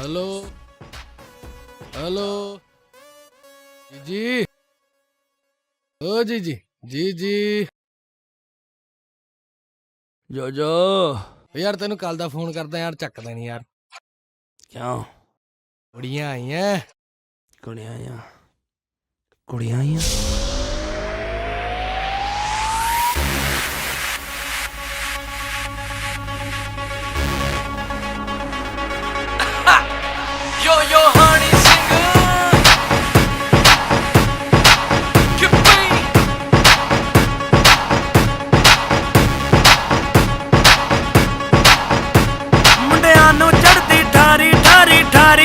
Hello hello ਜੀ ਜੀ ਓ ਜੀ ਜੀ ਜੀ ਜੀ ਜੋ ਜੋ ਓ ਯਾਰ ਤੈਨੂੰ ਕੱਲ ਦਾ ਫੋਨ ਕਰਦਾ ਯਾਰ ਚੱਕਦਾ ਨਹੀਂ ਯਾਰ। ਕਿਉਂ? ਕੁੜੀਆਂ ਆਈਆਂ। ਕੁੜੀਆਂ ਆਈਆਂ। ਕੁੜੀਆਂ ਆਈਆਂ। ਮੁੰਡਿਆਂ ਨੂੰ ਚੜਦੀ ਠਾਰੀ ਠਾਰੀ ਠਾਰੀ।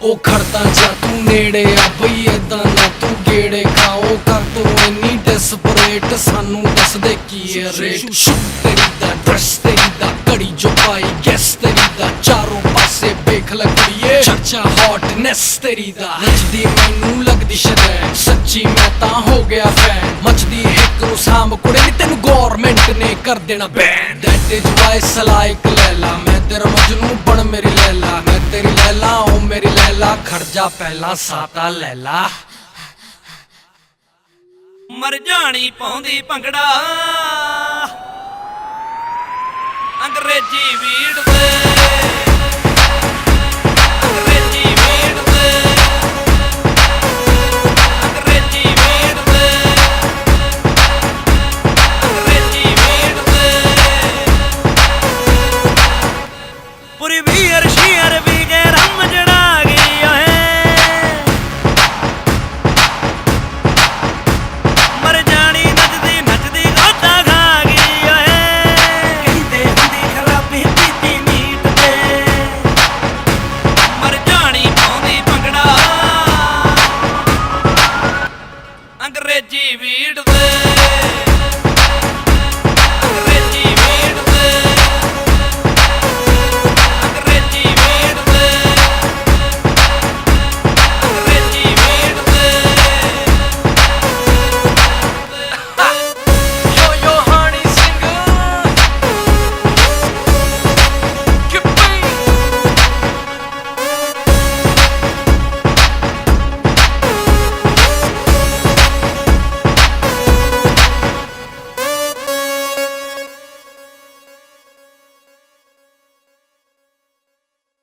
ਉਹ ਖੜਦਾ ਜਾ ਤੂੰ ਨੇੜੇ ਆ ਬਈ, ਏਦਾਂ ਨਾ ਤੂੰ ਗੇੜੇ ਖਾਓ। ਕਰ ਤੂੰ ਇੰਨੀ ਡੈਸਪਰੇਟ ਸਾਨੂੰ ਦੱਸ ਦੇ ਕੀ ਹੈ ਰੇਟ ਤੇਰੀ ਦਾ ਡਰੈਸ ਤੇਰੀ ਦਾ, ਘੜੀ ਜੋ ਪਾਈ ਗੈਸ ਤੇਰੀ ਦਾ। ਚਾਰੋਂ ਪਾਸੇ ਵੇਖ ਲੱਗੀਏ ਚਰਚਾ ਹੌਟਨੈਸ ਤੇਰੀ ਦਾ। ਨੱਚਦੀ ਮੈਨੂੰ ਲੱਗਦੀ ਸ਼ਰੈ ਸੱਚੀ ਮੈਂ ਤਾਂ ਹੋ ਗਿਆ ਫੈਨ ਮੱਚਦੀ ਇੱਕ ਨੂੰ ਸਾਂਭ ਕੁੜੇ ਤੈਨੂੰ ਗਵਰਨਮੈਂਟ ਨੇ ਕਰ ਦੇਣਾ ਬੈਨ ਦੈਟ ਇਜ਼ ਵਾਈ ਸਲਾਈਕ ਲੈਲਾ ਮੈਂ। ਲੈਲਾ ਖਰਜਾ ਪਹਿਲਾ ਸਾਤਾ ਲੈਲਾ ਮਰ ਜਾਣੀ ਪਾਉਂਦੀ ਭੰਗੜਾ। ਅੰਗਰੇਜ਼ੀ ਵੀੜ ਵੇ Put வீடுது.